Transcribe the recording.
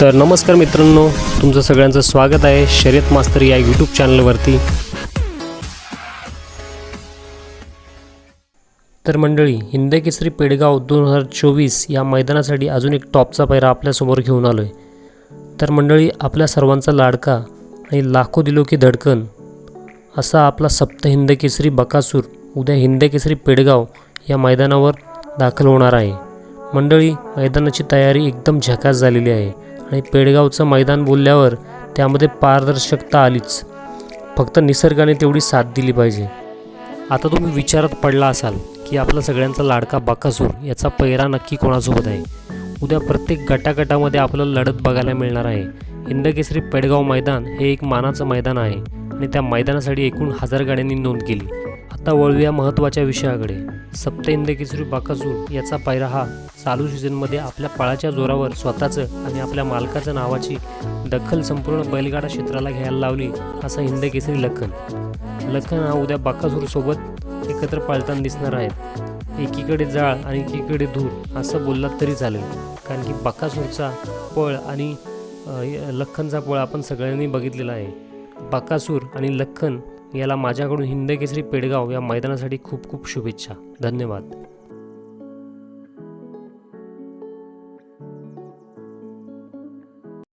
तर नमस्कार मित्रांनो तुमचं सगळ्यांचं स्वागत आहे शर्यत मास्तर या यूट्यूब चॅनलवरती तर मंडळी हिंद केसरी पेडगाव दोन हजार चोवीस या मैदानासाठी अजून एक टॉपचा पैरा आपल्यासमोर घेऊन आलो आहे तर मंडळी आपल्या सर्वांचा लाडका आणि लाखो दिलो की धडकन असा आपला सप्त हिंद केसरी बकासूर उद्या हिंद केसरी पेडगाव या मैदानावर दाखल होणार आहे. मंडळी मैदानाची तयारी एकदम झकास झालेली आहे. आणि पेडगावचं मैदान बोलल्यावर त्यामध्ये पारदर्शकता आलीच. फक्त निसर्गाने तेवढी साथ दिली पाहिजे. आता तुम्ही विचारात पडला असाल की आपला सगळ्यांचा लाडका बकासूर याचा पैरा नक्की कोणासोबत आहे? उद्या प्रत्येक गटागटामध्ये आपल्याला लढत बघायला मिळणार आहे. इंदकेसरी पेडगाव मैदान हे एक मानाचं मैदान आहे आणि त्या मैदानासाठी एकूण हजार गाड्यांनी नोंद केली. आता वळूया महत्त्वाच्या विषयाकडे. सप्त हिंदकेसरी बाकासूर याचा पायरा हा चालू सीझनमध्ये आपल्या पळाच्या जोरावर स्वतःचं आणि आपल्या मालकाचं नावाची दखल संपूर्ण बैलगाडा क्षेत्राला घ्यायला लावली असा हिंदकेसरी लखन. लखन हा उद्या बाकासूरसोबत एकत्र पाळताना दिसणार आहेत. एकीकडे जाळ आणि एकीकडे धूर असं बोललात तरी चालेल. कारण की बाकासूरचा पळ आणि लखनचा पळ आपण सगळ्यांनी बघितलेला आहे. बाकासूर आणि लखन याला माझ्याकडून हिंद केसरी पेडगाव या मैदानासाठी खूप खूप शुभेच्छा. धन्यवाद.